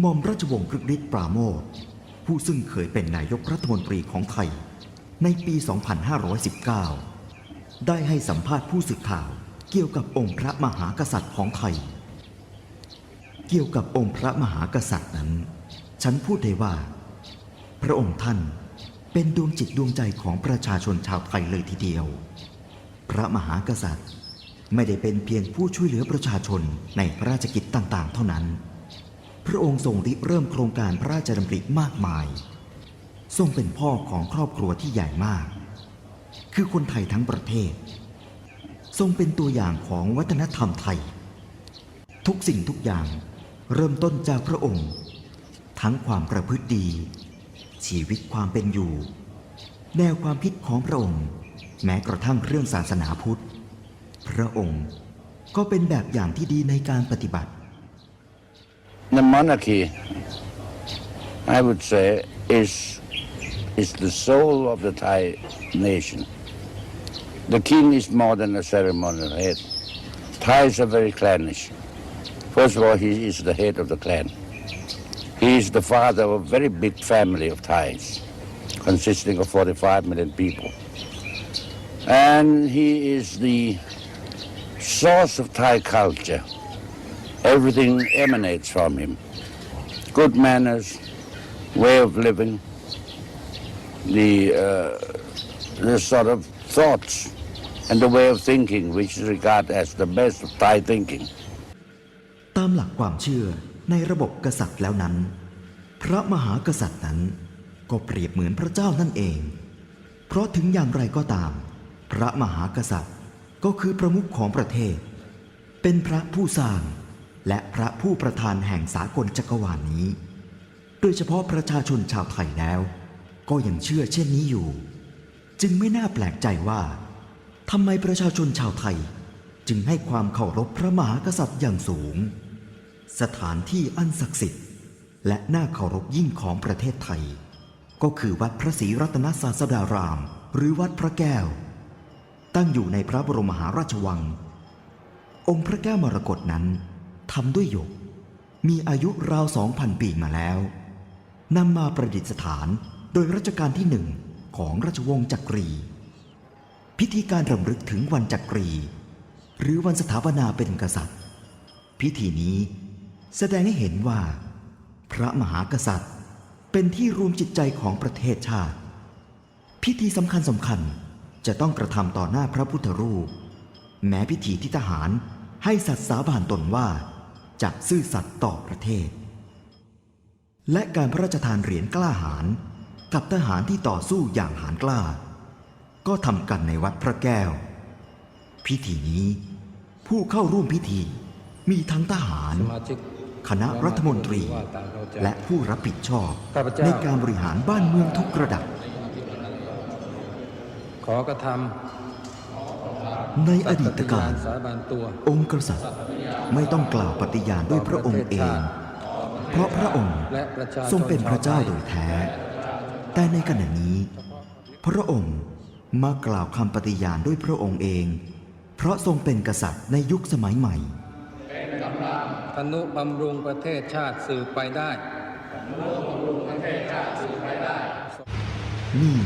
หม่อมราชวงศ์พฤกฤทธิ์ปราโมทผู้ซึ่งเคยเป็นนายกรัฐมนตรีของไทย ในปี 2519 ได้ให้สัมภาษณ์ผู้สื่อข่าวเกี่ยวกับองค์พระมหากษัตริย์ของไทย เกี่ยวกับองค์พระมหากษัตริย์นั้น ฉันพูดได้ว่า พระองค์ท่านเป็นดวงจิตดวงใจของประชาชนชาวไทยเลยทีเดียว พระมหากษัตริย์ไม่ได้เป็นเพียงผู้ช่วยเหลือประชาชนในพระราชกิจต่างๆ เท่านั้น พระองค์ทรงริเริ่มโครงการพระราชดำริมากมาย ทรงเป็นพ่อของครอบครัวที่ใหญ่มาก คือคนไทยทั้งประเทศ ทรงเป็นตัวอย่างของวัฒนธรรมไทย ทุกสิ่งทุกอย่างเริ่มต้นจากพระองค์ ทั้งความประพฤติดี ชีวิตความเป็นอยู่ แนวความคิดของพระองค์ แม้กระทั่งเรื่องศาสนาพุทธ พระองค์ก็เป็นแบบอย่างที่ดีในการปฏิบัติ The monarchy, I would say, is, is the soul of the Thai nation. The king is more than a ceremonial head. Thais are very clannish. First of all, he is the head of the clan. He is the father of a very big family of Thais, consisting of 45 million people. And he is the source of Thai culture. Everything emanates from him. Good manners, way of living, the, uh, the sort of thoughts and the way of thinking which is regarded as the best of Thai thinking. ตามหลักความเชื่อในระบบกษัตริย์แล้วนั้น พระมหากษัตริย์นั้นก็เปรียบเหมือนพระเจ้านั่นเอง เพราะถึงอย่างไรก็ตาม พระมหากษัตริย์ก็คือประมุขของประเทศ เป็นพระผู้สร้าง และพระผู้ประธานแห่งสากลจักรวาลนนี้ โดยเฉพาะประชาชนชาวไทยแล้ว ก็ยังเชื่อเช่นนี้อยู่ จึงไม่น่าแปลกใจว่าทำไมประชาชนชาวไทย จึงให้ความเคารพพระมหากษัตริย์อย่างสูง สถานที่อันศักดิ์สิทธิ์ และน่าเคารพยิ่งของประเทศไทย ก็คือวัดพระศรีรัตนศาสดาราม หรือวัดพระแก้ว ตั้งอยู่ในพระบรมมหาราชวัง องค์พระแก้วมรกตนั้น ทำด้วยหยก มีอายุราวสองพันปีมาแล้วนำมาประดิษฐานโดยรัชกาลที่หนึ่งของราชวงศ์จักรี พิธีการรำลึกถึงวันจักรี หรือวันสถาปนาเป็นกษัตริย์ พิธีนี้แสดงให้เห็นว่า พระมหากษัตริย์เป็นที่รวมจิตใจของประเทศชาติ พิธีสำคัญสำคัญจะต้องกระทำต่อหน้าพระพุทธรูป แม้พิธีที่ทหารให้สัตย์สาบานตนว่า จะซื่อสัตย์ต่อประเทศ และการพระราชทานเหรียญกล้าหาญกับทหารที่ต่อสู้อย่างหาญกล้า ก็ทำกันในวัดพระแก้ว พิธีนี้ผู้เข้าร่วมพิธีมีทั้งทหาร คณะรัฐมนตรี และผู้รับผิดชอบ ในการบริหารบ้านเมืองทุกระดับ ขอกระท ในำอดีตการสาบานตัวองค์กษัตริย์ไม่ต้องกล่าวปฏิญาณด้วยพระองค์เอง เพราะพระองค์และประชาชนทรงเป็นพระเจ้าโดยแท้ แต่ในขณะนี้ พระองค์มากล่าวคำปฏิญาณด้วยพระองค์เอง เพราะทรงเป็นกษัตริย์ในยุคสมัยใหม่ธนุบำรุงประเทศชาติสืบไปได้นี่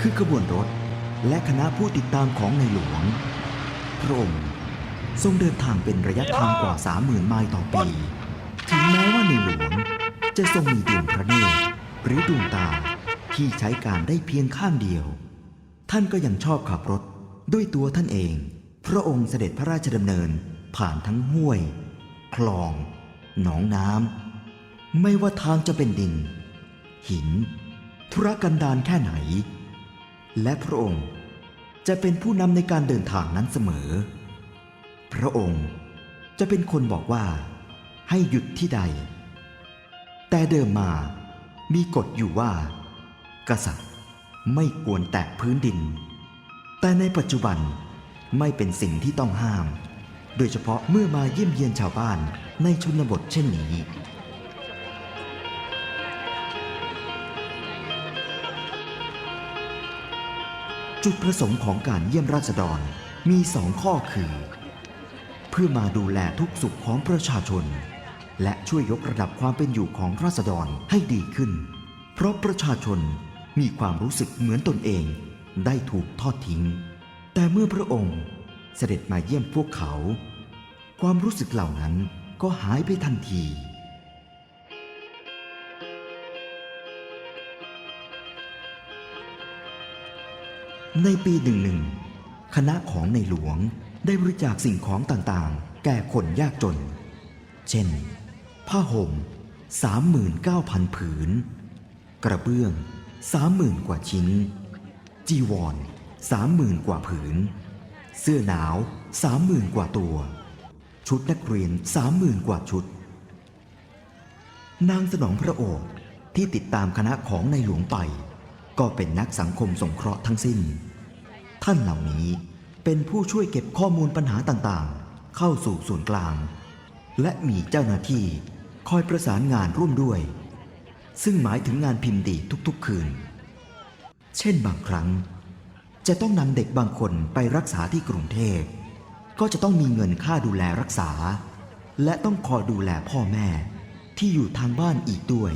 คือขบวนรถ และคณะผู้ติดตามของในหลวง พระองค์ทรงเดินทางเป็นระยะทางกว่า 30,000 ไมล์ต่อปี ถึงแม้ว่าในหลวงจะทรงมีดวงพระเนตรหรือดวงตาที่ใช้การได้เพียงข้างเดียว ท่านก็ยังชอบขับรถด้วยตัวท่านเอง พระองค์เสด็จพระราชดำเนินผ่านทั้งห้วย คลอง หนองน้ำไม่ว่าทางจะเป็นดิน หิน ธุรกันดารแค่ไหน และพระองค์ จะเป็นผู้นำในการเดินทางนั้นเสมอ พระองค์จะเป็นคนบอกว่า ให้หยุดที่ใด แต่เดิมมามีกฎอยู่ว่า กษัตริย์ไม่ควรแตะพื้นดิน แต่ในปัจจุบันไม่เป็นสิ่งที่ต้องห้าม โดยเฉพาะเมื่อมาเยี่ยมเยียนชาวบ้านในชนบทเช่นนี้ จุดประสงค์ของการเยี่ยมราษฎรมีสองข้อคือ เพื่อมาดูแลทุกสุขของประชาชน และช่วยยกระดับความเป็นอยู่ของราษฎรให้ดีขึ้น เพราะประชาชนมีความรู้สึกเหมือนตนเองได้ถูกทอดทิ้ง แต่เมื่อพระองค์เสด็จมาเยี่ยมพวกเขา ความรู้สึกเหล่านั้นก็หายไปทันที ในปีหนึ่งหนึ่งคณะของในหลวงได้บริจาคสิ่งของต่างๆ แก่คนยากจน เช่น ผ้าห่ม 39,000 ผืน กระเบื้อง 30,000 กว่าชิ้น จีวร 30,000 กว่าผืน เสื้อหนาว 30,000 กว่าตัว ชุดนักเรียน 30,000 กว่าชุด นางสนองพระโอษฐ์ที่ติดตามคณะของในหลวงไป ก็เป็นนักสังคมสงเคราะห์ทั้งสิ้น ท่านเหล่านี้เป็นผู้ช่วยเก็บข้อมูลปัญหาต่างๆ เข้าสู่ส่วนกลาง และมีเจ้าหน้าที่คอยประสานงานร่วมด้วย ซึ่งหมายถึงงานพิมพ์ดีทุกๆ คืน เช่นบางครั้ง จะต้องนำเด็กบางคนไปรักษาที่กรุงเทพ ก็จะต้องมีเงินค่าดูแลรักษา และต้องคอยดูแลพ่อแม่ที่อยู่ทางบ้านอีกด้วย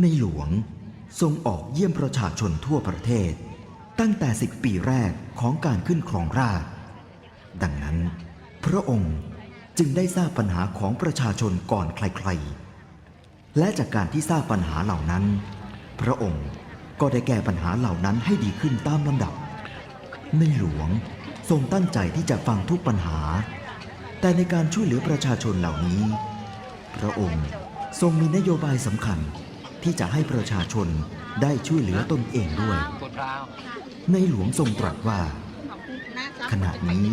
ในหลวง ทรงออกเยี่ยมประชาชนทั่วประเทศ ตั้งแต่สิบปีแรกของการขึ้นครองราชดังนั้น พระองค์จึงได้ทราบปัญหาของประชาชนก่อนใครๆ และจากการที่ทราบปัญหาเหล่านั้น พระองค์ก็ได้แก้ปัญหาเหล่านั้นให้ดีขึ้นตามลำดับ ในหลวงทรงตั้งใจที่จะฟังทุกปัญหา แต่ในการช่วยเหลือประชาชนเหล่านี้ พระองค์ทรงมีนโยบายสำคัญ ที่จะให้ประชาชนได้ช่วยเหลือตนเองด้วย ในหลวงทรงตรัสว่า ขณะนี้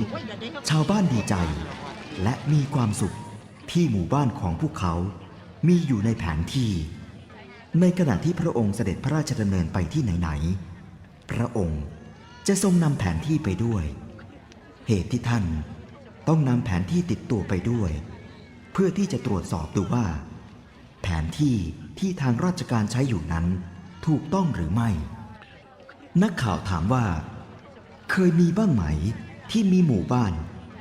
ชาวบ้านดีใจ และมีความสุขที่หมู่บ้านของพวกเขามีอยู่ในแผนที่ ในขณะที่พระองค์เสด็จพระราชดำเนินไปที่ไหนๆพระองค์จะทรงนำแผนที่ไปด้วย เหตุที่ท่านต้องนำแผนที่ติดตัวไปด้วย เพื่อที่จะตรวจสอบดูว่า แผนที่ ที่ทางราชการใช้อยู่นั้น ถูกต้องหรือไม่ นักข่าวถามว่า เคยมีบ้างไหมที่มีหมู่บ้าน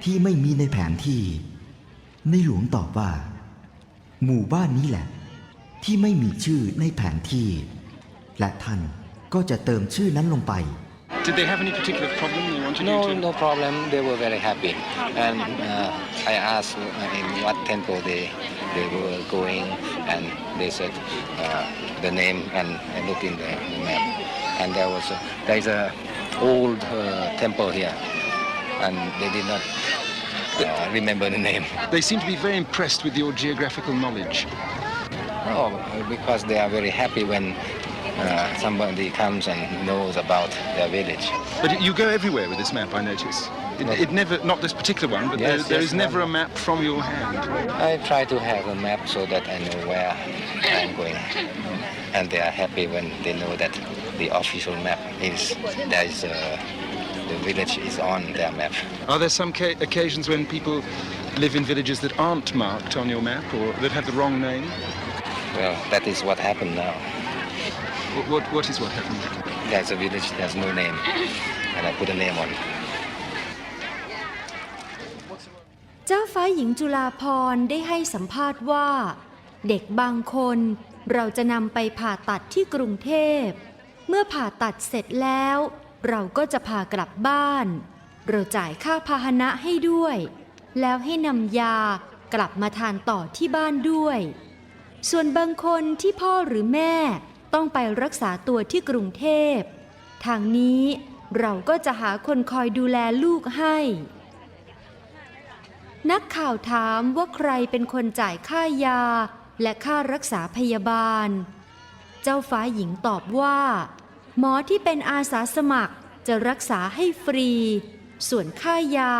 ที่ไม่มีในแผนที่ ในหลวงตอบว่า หมู่บ้านนี้แหละ ที่ไม่มีชื่อในแผนที่ และท่านก็จะเติมชื่อนั้นลงไป Did they have any particular problem they wanted No, no problem. They were very happy. And uh, I asked uh, in what temple they they were going, and they said uh, the name, and I looked in the map, and there was a, there is a old uh, temple here, and they did not uh, remember the name. They seem to be very impressed with your geographical knowledge. Oh, because they are very happy when uh, somebody comes and knows about their village. But you go everywhere with this map, I notice. It, it never, not this particular one, but there, Yes, there yes, is never a map from your hand. I try to have a map so that I know where I'm going, and they are happy when they know that the official map is there is uh, the village is on their map. Are there some ca- occasions when people live in villages that aren't marked on your map or that have the wrong name? Well, that is what happened now. What, what, what is what happened? There's a village, there's no name, and I put a name on. เจ้าฟ้าหญิงจุฬาภรณ์ได้ให้สัมภาษณ์ว่า เด็กบางคนเราจะนำไปผ่าตัดที่กรุงเทพ เมื่อผ่าตัดเสร็จแล้ว เราก็จะพากลับบ้าน เราจ่ายค่าพาหนะให้ด้วย แล้วให้นำยากลับมาทานต่อที่บ้านด้วย ส่วนบางคนที่พ่อหรือแม่ ต้องไปรักษาตัวที่กรุงเทพ ทางนี้เราก็จะหาคนคอยดูแลลูกให้ นักข่าวถามว่าใครเป็นคนจ่ายค่ายาและค่ารักษาพยาบาล เจ้าฟ้าหญิงตอบว่า หมอที่เป็นอาสาสมัครจะรักษาให้ฟรี ส่วนค่ายา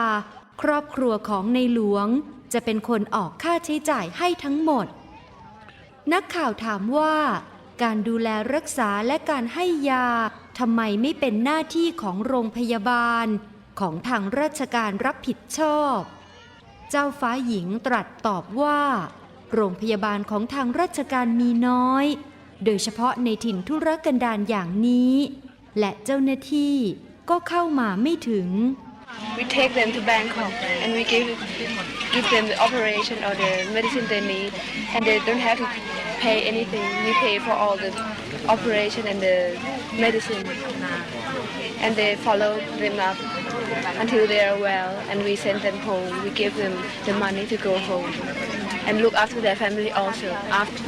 ครอบครัวของในหลวงจะเป็นคนออกค่าใช้จ่ายให้ทั้งหมด นักข่าวถามว่า การดูแลรักษาและการให้ยาทำไมไม่เป็นหน้าที่ของโรงพยาบาล ของทางราชการรับผิดชอบ เจ้าฟ้าหญิงตรัสตอบว่า โรงพยาบาลของทางราชการมีน้อย โดยเฉพาะในถิ่นธุรกันดารอย่างนี้ และเจ้าหน้าที่ก็เข้ามาไม่ถึง We take them to Bangkok and we give give them the operation or the medicine they need, and they don't have to pay anything. We pay for all the operation and the medicine, and they follow them up until they are well, and we send them home. We give them the money to go home and look after their family also. After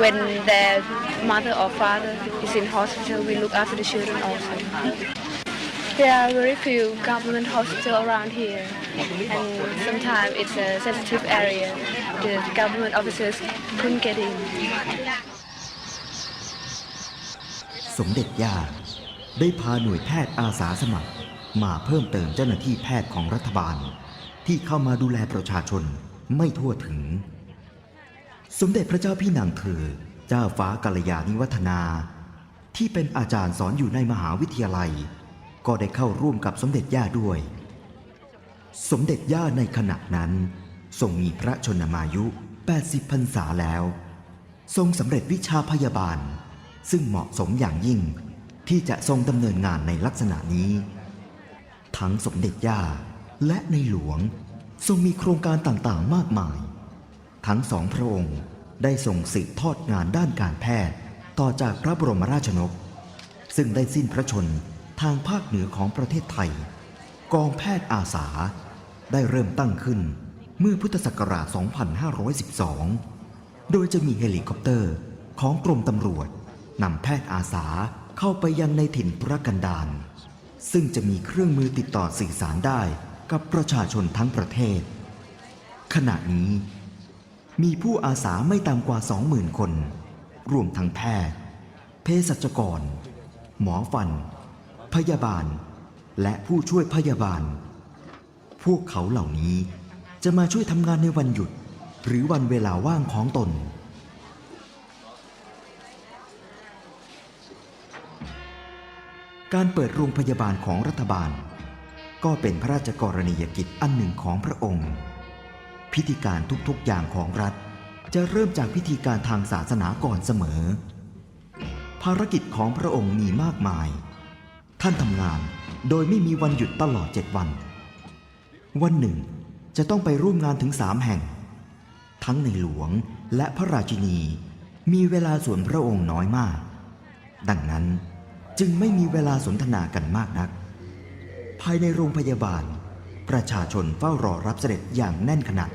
when their mother or father is in hospital, we look after the children also. There are very few government hospitals around here, and sometimes it's a sensitive area. The government officers couldn't get in. สมเด็จย่าได้พาหน่วยแพทย์อาสาสมัคร มาเพิ่มเติมเจ้าหน้าที่แพทย์ของรัฐบาล ที่เข้ามาดูแลประชาชนไม่ทั่วถึง สมเด็จพระเจ้าพี่นางเธอเจ้าฟ้ากัลยาณิวัฒนา ที่เป็นอาจารย์สอนอยู่ในมหาวิทยาลัย ก็ได้เข้าร่วมกับสมเด็จย่าด้วย สมเด็จย่าในขณะนั้น ทรงมีพระชนมายุ 80พรรษาแล้ว ทรงสำเร็จวิชาพยาบาล ซึ่งเหมาะสมอย่างยิ่งที่จะทรงดำเนินงานในลักษณะนี้ ทั้งสมเด็จย่าและในหลวงทรงมีโครงการต่างๆมากมาย ทั้งสองพระองค์ได้ทรงสืบทอดงานด้านการแพทย์ ต่อจากพระบรมราชนก ซึ่งได้สิ้นพระชน ทางภาคเหนือของประเทศไทย กองแพทย์อาสาได้เริ่มตั้งขึ้นเมื่อพุทธศักราช 2512 โดยจะมีเฮลิคอปเตอร์ของกรมตำรวจนำแพทย์อาสาเข้าไปยังในถิ่นทุรกันดารซึ่งจะมีเครื่องมือติดต่อสื่อสารได้กับประชาชนทั้งประเทศ ขณะนี้ มีผู้อาสาไม่ต่ำกว่า 20,000 คน รวมทั้งแพทย์ เภสัชกร หมอฟัน พยาบาล และผู้ช่วยพยาบาล พวกเขาเหล่านี้จะมาช่วยทำงานในวันหยุด หรือวันเวลาว่างของตน การเปิดโรงพยาบาลของรัฐบาล ก็เป็นพระราชกรณียกิจอันหนึ่งของพระองค์ พิธีการทุกๆอย่างของรัฐจะเริ่มจากพิธีการทางศาสนาก่อนเสมอ ภารกิจของพระองค์มีมากมาย ท่านทำงานโดยไม่มีวันหยุดตลอดเจ็ดวัน วันหนึ่งจะต้องไปร่วมงานถึงสามแห่ง ทั้งในหลวงและพระราชินีมีเวลาส่วนพระองค์น้อยมาก ดังนั้นจึงไม่มีเวลาสนทนากันมากนัก ภายในโรงพยาบาล ประชาชนเฝ้ารอรับเสด็จอย่างแน่นขนาด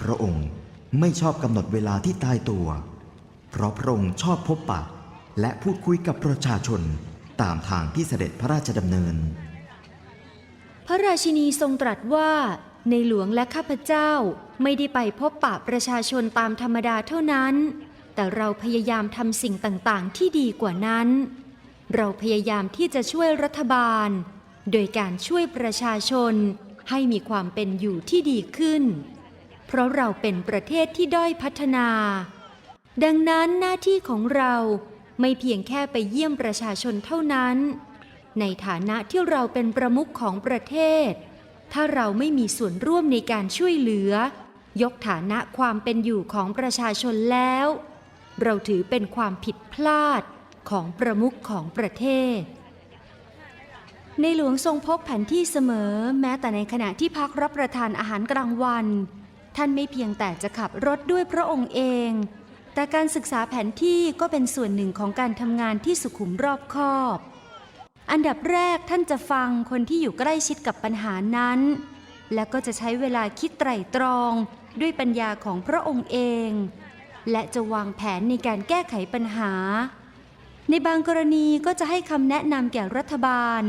พระองค์ไม่ชอบกำหนดเวลาที่ตายตัว เพราะพระองค์ชอบพบปะ และพูดคุยกับประชาชนตามทางที่เสด็จพระราชดำเนิน พระราชินีทรงตรัสว่าในหลวงและข้าพเจ้าไม่ได้ไปพบปะประชาชนตามธรรมดาเท่านั้น แต่เราพยายามทำสิ่งต่างๆ ที่ดีกว่านั้น เราพยายามที่จะช่วยรัฐบาล โดยการช่วยประชาชนให้มีความเป็นอยู่ที่ดีขึ้น เพราะเราเป็นประเทศที่ด้อยพัฒนา ดังนั้นหน้าที่ของเราไม่เพียงแค่ไปเยี่ยมประชาชนเท่านั้น ในฐานะที่เราเป็นประมุขของประเทศ ถ้าเราไม่มีส่วนร่วมในการช่วยเหลือ ยกฐานะความเป็นอยู่ของประชาชนแล้ว เราถือเป็นความผิดพลาดของประมุขของประเทศ ในหลวงทรงพกแผนที่เสมอ แม้แต่ในขณะที่พักรับประทานอาหารกลางวัน ท่านไม่เพียงแต่จะขับรถด้วยพระองค์เอง แต่การศึกษาแผนที่ก็เป็นส่วนหนึ่งของการทำงานที่สุขุมรอบคอบ อันดับแรกท่านจะฟังคนที่อยู่ใกล้ชิดกับปัญหานั้น และก็จะใช้เวลาคิดไตร่ตรองด้วยปัญญาของพระองค์เอง และจะวางแผนในการแก้ไขปัญหา ในบางกรณีก็จะให้คำแนะนำแก่รัฐบาล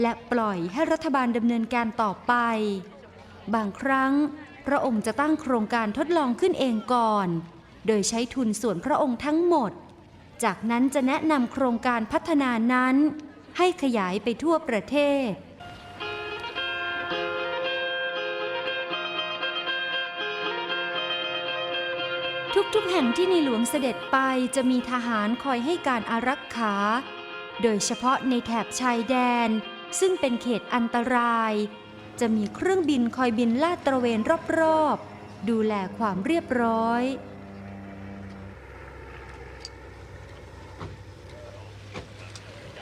และปล่อยให้รัฐบาลดำเนินการต่อไป บางครั้ง พระองค์จะตั้งโครงการทดลองขึ้นเองก่อน โดยใช้ทุนส่วนพระองค์ทั้งหมด จากนั้นจะแนะนำโครงการพัฒนานั้น ให้ขยายไปทั่วประเทศ ทุกๆแห่งที่ในหลวงเสด็จไปจะมีทหารคอยให้การอารักขา โดยเฉพาะในแถบชายแดน ซึ่งเป็นเขตอันตราย จะมีเครื่องบินคอยบินลาดตระเวนรอบๆดูแลความเรียบร้อย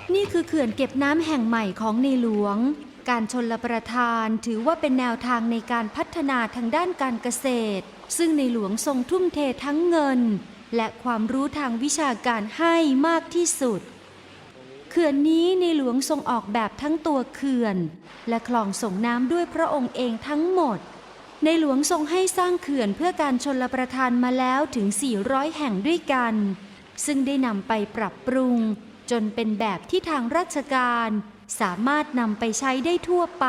Thank นี่ คือเขื่อนเก็บน้ำแห่งใหม่ของในหลวง การชนละประทานถือว่าเป็นแนวทางในการพัฒนาทางด้านการเกษตร ซึ่งในหลวงทรงทุ่มเททั้งเงิน และความรู้ทางวิชาการให้มากที่สุด เขื่อนนี้ในหลวงทรงออกแบบทั้งตัวเขื่อน และคลองส่งน้ำด้วยพระองค์เองทั้งหมด ในหลวงทรงให้สร้างเขื่อนเพื่อการชนละประทานมาแล้วถึง 400 แห่งด้วยกัน ซึ่งได้นำไปปรับปรุง จนเป็นแบบที่ทางราชการสามารถนำไปใช้ได้ทั่วไป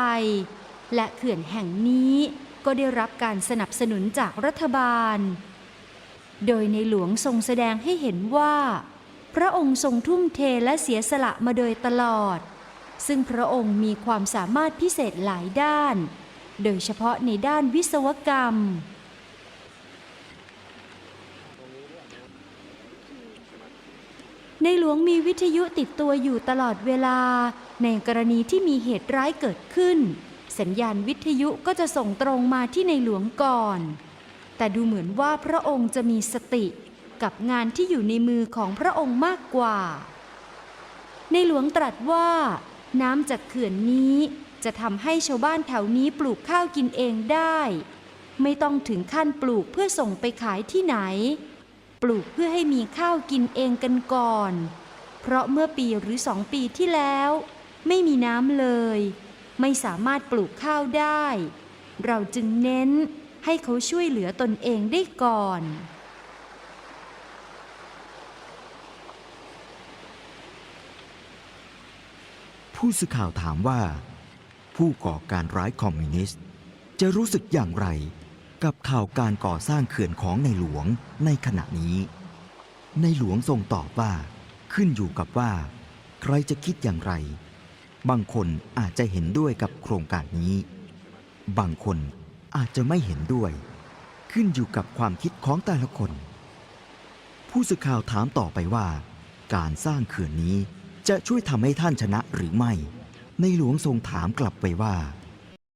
และเขื่อนแห่งนี้ก็ได้รับการสนับสนุนจากรัฐบาล โดยในหลวงทรงแสดงให้เห็นว่า พระองค์ทรงทุ่มเทและเสียสละมาโดยตลอด ซึ่งพระองค์มีความสามารถพิเศษหลายด้าน โดยเฉพาะในด้านวิศวกรรม ในหลวงมีวิทยุติดตัวอยู่ตลอดเวลา ในกรณีที่มีเหตุร้ายเกิดขึ้น สัญญาณวิทยุก็จะส่งตรงมาที่ในหลวงก่อน แต่ดูเหมือนว่าพระองค์จะมีสติกับงานที่อยู่ในมือของพระองค์มากกว่า ในหลวงตรัสว่า น้ำจากเขื่อนนี้จะทำให้ชาวบ้านแถวนี้ปลูกข้าวกินเองได้ ไม่ต้องถึงขั้นปลูกเพื่อส่งไปขายที่ไหน ปลูกเพื่อให้มีข้าวกินเองกันก่อน เพราะเมื่อปีหรือสองปีที่แล้ว ไม่มีน้ำเลย ไม่สามารถปลูกข้าวได้ เราจึงเน้นให้เขาช่วยเหลือตนเองได้ก่อน ผู้สื่อข่าวถามว่า ผู้ก่อการร้ายคอมมิวนิสต์ จะรู้สึกอย่างไร กับข่าวการก่อสร้างเขื่อนของในหลวงในขณะนี้ ในหลวงทรงตอบว่า ขึ้นอยู่กับว่า ใครจะคิดอย่างไร บางคนอาจจะเห็นด้วยกับโครงการนี้ บางคนอาจจะไม่เห็นด้วย ขึ้นอยู่กับความคิดของแต่ละคน ผู้สื่อข่าวถามต่อไปว่า การสร้างเขื่อนนี้จะช่วยทำให้ท่านชนะหรือไม่ ในหลวงทรงถามกลับไปว่า